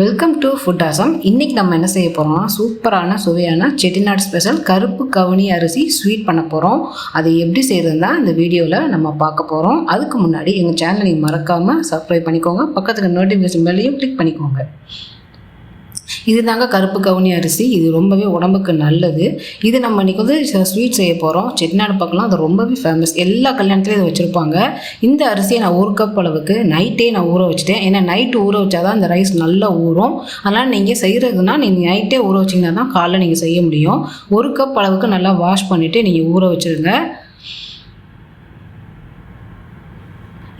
Welcome to food awesome இன்றைக்கி நம்ம என்ன செய்ய போகிறோம்னா சூப்பரான சுவையான செட்டிநாடு ஸ்பெஷல் கருப்பு கவுனி அரிசி ஸ்வீட் பண்ண போகிறோம் அது எப்படி செய்யறதுன்னா இந்த வீடியோவில் நம்ம பார்க்க போகிறோம் அதுக்கு முன்னாடி எங்கள் சேனலை நீங்கள் மறக்காமல் சப்ஸ்கிரைப் பண்ணிக்கோங்க. பக்கத்தில் நோட்டிஃபிகேஷன் மேலேயும் கிளிக் பண்ணிக்கோங்க. இது தாங்க கருப்பு கவுனி அரிசி. இது ரொம்பவே உடம்புக்கு நல்லது. இது நம்ம இன்னைக்கு வந்து ஸ்வீட் செய்ய போகிறோம் செட்டிநாடு பக்கம்லாம் அது ரொம்பவே ஃபேமஸ் எல்லா கல்யாணத்துலையும் இதை வச்சுருப்பாங்க. இந்த அரிசியை நான் ஒரு கப் அளவுக்கு நைட்டே நான் ஊற வச்சுட்டேன். ஏன்னா நைட்டு ஊற வச்சா தான் இந்த ரைஸ் நல்லா ஊறும். அதனால் நீங்கள் செய்கிறதுனா நீங்கள் நைட்டே ஊற வச்சிங்கன்னா தான் காலைல நீங்கள் செய்ய முடியும். ஒரு கப் அளவுக்கு நல்லா வாஷ் பண்ணிவிட்டு நீங்கள் ஊற வச்சுருங்க.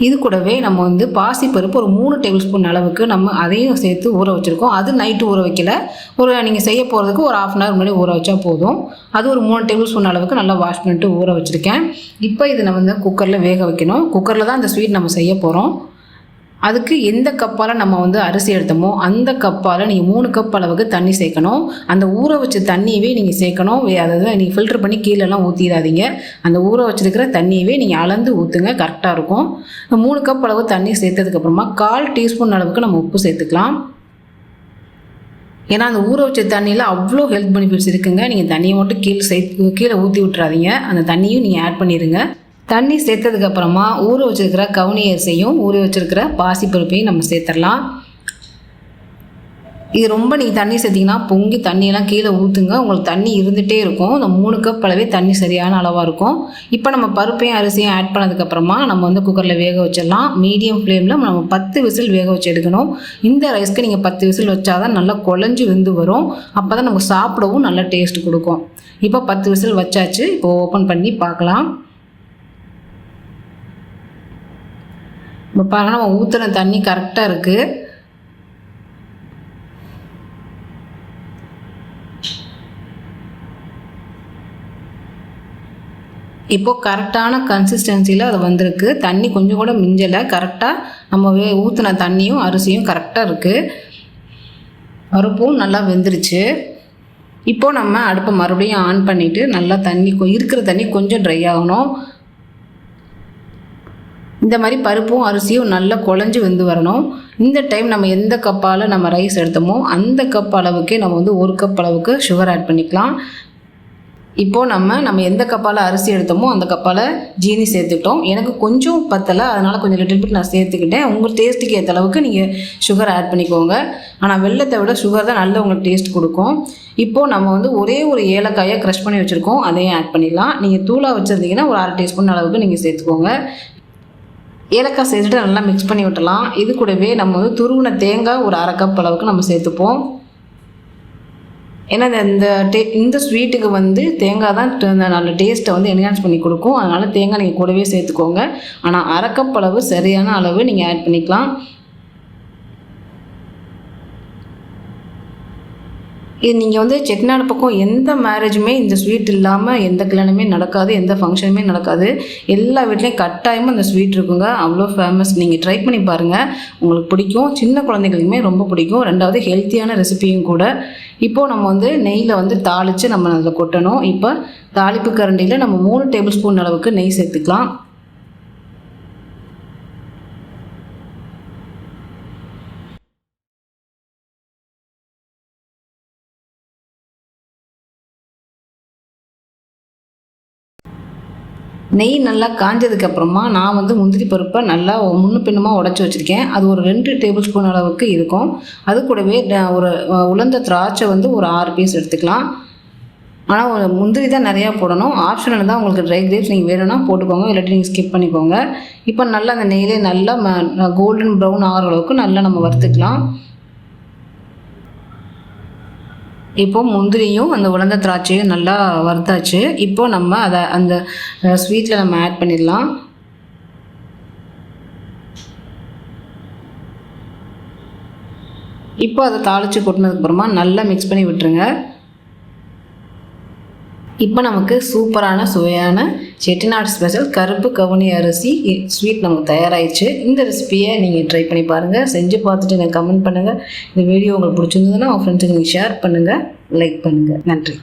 இது கூடவே நம்ம வந்து பாசிப்பருப்பு ஒரு மூணு டேபிள் ஸ்பூன் அளவுக்கு நம்ம அதையும் சேர்த்து ஊற வச்சுருக்கோம். அது நைட்டு ஊற வைக்கல. ஒரு நீங்கள் செய்ய போகிறதுக்கு ஒரு ஆஃப் அன் ஹவர் முன்னாடி ஊற வச்சா போதும். அது ஒரு மூணு டேபிள் ஸ்பூன் அளவுக்கு நல்லா வாஷ் பண்ணிட்டு ஊற வச்சுருக்கேன். இப்போ இதை நம்ம வந்து குக்கரில் வேக வைக்கணும். குக்கரில் தான் அந்த ஸ்வீட் நம்ம செய்ய போகிறோம் அதுக்கு எந்த கப்பால் நம்ம வந்து அரிசி எடுத்தோமோ அந்த கப்பால் நீங்கள் மூணு கப் அளவுக்கு தண்ணி சேர்க்கணும். அந்த ஊற வச்ச தண்ணியவே நீங்கள் சேர்க்கணும். வே- அதாவது நீங்கள் ஃபில்டர் பண்ணி கீழெல்லாம் ஊற்றிடாதீங்க அந்த ஊற வச்சிருக்கிற தண்ணியவே நீங்கள் அளந்து ஊற்றுங்க கரெக்டாக இருக்கும். மூணு கப் அளவு தண்ணி சேர்த்ததுக்கப்புறமா கால் டீஸ்பூன் அளவுக்கு நம்ம உப்பு சேர்த்துக்கலாம். ஏன்னா அந்த ஊற வச்ச தண்ணியில் அவ்வளோ ஹெல்த் பெனிஃபிட்ஸ் இருக்குங்க. நீங்கள் தண்ணியை மட்டும் கீழே சேர்த்து கீழே ஊற்றி விட்றாதீங்க அந்த தண்ணியும் நீங்கள் ஆட் பண்ணிடுங்க தண்ணி சேர்த்ததுக்கு அப்புறமா ஊற வச்சிருக்கிற கவுனி அரிசியும் ஊற வச்சிருக்கிற பாசிப்பருப்பையும் நம்ம சேர்த்துடலாம் இது ரொம்ப நீங்கள் தண்ணி சேர்த்திங்கன்னா பொங்கி தண்ணியெல்லாம் கீழே ஊற்றுங்க உங்களுக்கு தண்ணி இருந்துகிட்டே இருக்கும். இந்த மூணு கப் அளவே தண்ணி சரியான அளவாக இருக்கும். இப்போ நம்ம பருப்பையும் அரிசியும் ஆட் பண்ணதுக்கப்புறமா நம்ம வந்து குக்கரில் வேக வச்சிடலாம். மீடியம் ஃப்ளேமில் நம்ம பத்து விசில் வேக வச்சு எடுக்கணும். இந்த ரைஸ்க்கு நீங்கள் பத்து விசில் வச்சாதான் நல்லா குழஞ்சி வெந்து வரும். அப்போ தான் நமக்கு சாப்பிடவும் நல்ல டேஸ்ட் கொடுக்கும். இப்போ பத்து விசில் வச்சாச்சு. இப்போ ஓப்பன் பண்ணி பார்க்கலாம். இப்போ பாருங்கள் நம்ம ஊற்றுன தண்ணி கரெக்டாக இருக்குது இப்போ கரெக்டான கன்சிஸ்டன்சியில் அது வந்திருக்கு. தண்ணி கொஞ்சம் கூட மிஞ்சலை. கரெக்டாக நம்ம வே ஊற்றின தண்ணியும் அரிசியும் கரெக்டாக இருக்குது பருப்பும் நல்லா வெந்துருச்சு. இப்போது நம்ம அடுப்பை மறுபடியும் ஆன் பண்ணிவிட்டு நல்லா தண்ணி இருக்கிற தண்ணி கொஞ்சம் ட்ரை ஆகணும். இந்த மாதிரி பருப்பும் அரிசியும் நல்லா குழஞ்சி வந்து வரணும். இந்த டைம் நம்ம எந்த கப்பால் நம்ம ரைஸ் எடுத்தோமோ அந்த கப் அளவுக்கே நம்ம வந்து ஒரு கப் அளவுக்கு சுகர் ஆட் பண்ணிக்கலாம். இப்போது நம்ம நம்ம எந்த கப்பால் அரிசி எடுத்தோமோ அந்த கப்பால் ஜீனி சேர்த்துக்கிட்டோம். எனக்கு கொஞ்சம் பத்தலை அதனால் கொஞ்சம் லிட்டில் பிட் நான் சேர்த்துக்கிட்டேன். உங்கள் டேஸ்ட்டுக்கு ஏற்ற அளவுக்கு நீங்கள் சுகர் ஆட் பண்ணிக்கோங்க. ஆனால் வெள்ளத்தை விட சுகர் தான் நல்ல உங்களுக்கு டேஸ்ட் கொடுக்கும். இப்போது நம்ம வந்து ஒரே ஒரு ஏலக்காயை க்ரஷ் பண்ணி வச்சுருக்கோம். அதையும் ஆட் பண்ணிடலாம் நீங்கள் தூளாக வச்சுருந்தீங்கன்னா ஒரு அரை டீஸ்பூன் அளவுக்கு நீங்கள் சேர்த்துக்கோங்க. ஏலக்காய் சேர்த்துட்டு நல்லா மிக்ஸ் பண்ணி விட்டலாம் இது கூடவே நம்ம வந்து துருவின தேங்காய் ஒரு அரை கப் அளவுக்கு நம்ம சேர்த்துப்போம். ஏன்னா இந்த- இந்த டே இந்த ஸ்வீட்டுக்கு வந்து தேங்காய் தான் நல்ல டேஸ்ட்டை வந்து என்ஹான்ஸ் பண்ணி கொடுக்கும். அதனால் தேங்காய் நீங்கள் கூடவே சேர்த்துக்கோங்க. ஆனால் அரை கப் அளவு சரியான அளவு நீங்கள் ஆட் பண்ணிக்கலாம். இது நீங்கள் வந்து செட்டிநாடு பக்கம் எந்த மேரேஜுமே இந்த ஸ்வீட் இல்லாமல் எந்த கல்யாணமே நடக்காது எந்த ஃபங்க்ஷனுமே நடக்காது. எல்லா வீட்லேயும் கட்டாயமாக இந்த ஸ்வீட் இருக்குங்க. அவ்வளோ ஃபேமஸ் நீங்கள் ட்ரை பண்ணி பாருங்கள் உங்களுக்கு பிடிக்கும். சின்ன குழந்தைகளுக்குமே ரொம்ப பிடிக்கும். ரெண்டாவது ஹெல்த்தியான ரெசிபியும் கூட. இப்போது நம்ம வந்து நெய்யில் வந்து தாளித்து நம்ம அதில் கொட்டணும். இப்போ தாளிப்பு கரண்டியில் நம்ம மூணு டேபிள் ஸ்பூன் அளவுக்கு நெய் சேர்த்துக்கலாம். நெய் நல்லா காஞ்சதுக்கு அப்புறமா நான் வந்து முந்திரி பருப்பை நல்லா முன்னு பின்னமாக உடச்சி வச்சுருக்கேன். அது ஒரு ரெண்டு டேபிள் ஸ்பூன் அளவுக்கு இருக்கும். அது கூடவே ட- ஒரு உலர்ந்த திராட்சை வந்து ஒரு ஆறு பீஸ் எடுத்துக்கலாம். ஆனால் ஒரு முந்திரி தான் நிறையா போடணும். ஆப்ஷனில் தான் உங்களுக்கு ட்ரை கிரேப்ஸ் நீங்கள் வேணும்னா போட்டுக்கோங்க. இல்லாட்டி நீங்கள் ஸ்கிப் பண்ணிக்கோங்க. இப்போ நல்லா அந்த நெய்லே நல்லா கோல்டன் ப்ரௌன் ஆகிற அளவுக்கு நல்லா நம்ம வறுத்துக்கலாம். இப்போ முந்திரியும் அந்த உலர்ந்த திராட்சையும் நல்லா வறுத்தாச்சு. இப்போ நம்ம அதை அந்த ஸ்வீட்டில் நம்ம ஆட் பண்ணிடலாம். இப்போ அதை தாளித்து கொட்டினதுக்கப்புறமா நல்லா மிக்ஸ் பண்ணி விட்டுருங்க. இப்போ நமக்கு சூப்பரான சுவையான செட்டிநாடு ஸ்பெஷல் கருப்பு கவுனி அரிசி ஸ்வீட் நமக்கு தயாராகிடுச்சு இந்த ரெசிபியை நீங்கள் ட்ரை பண்ணி பாருங்கள் செஞ்சு பார்த்துட்டு எனக்கு கமெண்ட் பண்ணுங்கள் இந்த வீடியோ உங்களுக்கு பிடிச்சிருந்ததுன்னா உங்கள் ஃப்ரெண்ட்ஸுக்கு நீங்கள் ஷேர் பண்ணுங்கள் லைக் பண்ணுங்கள் நன்றி.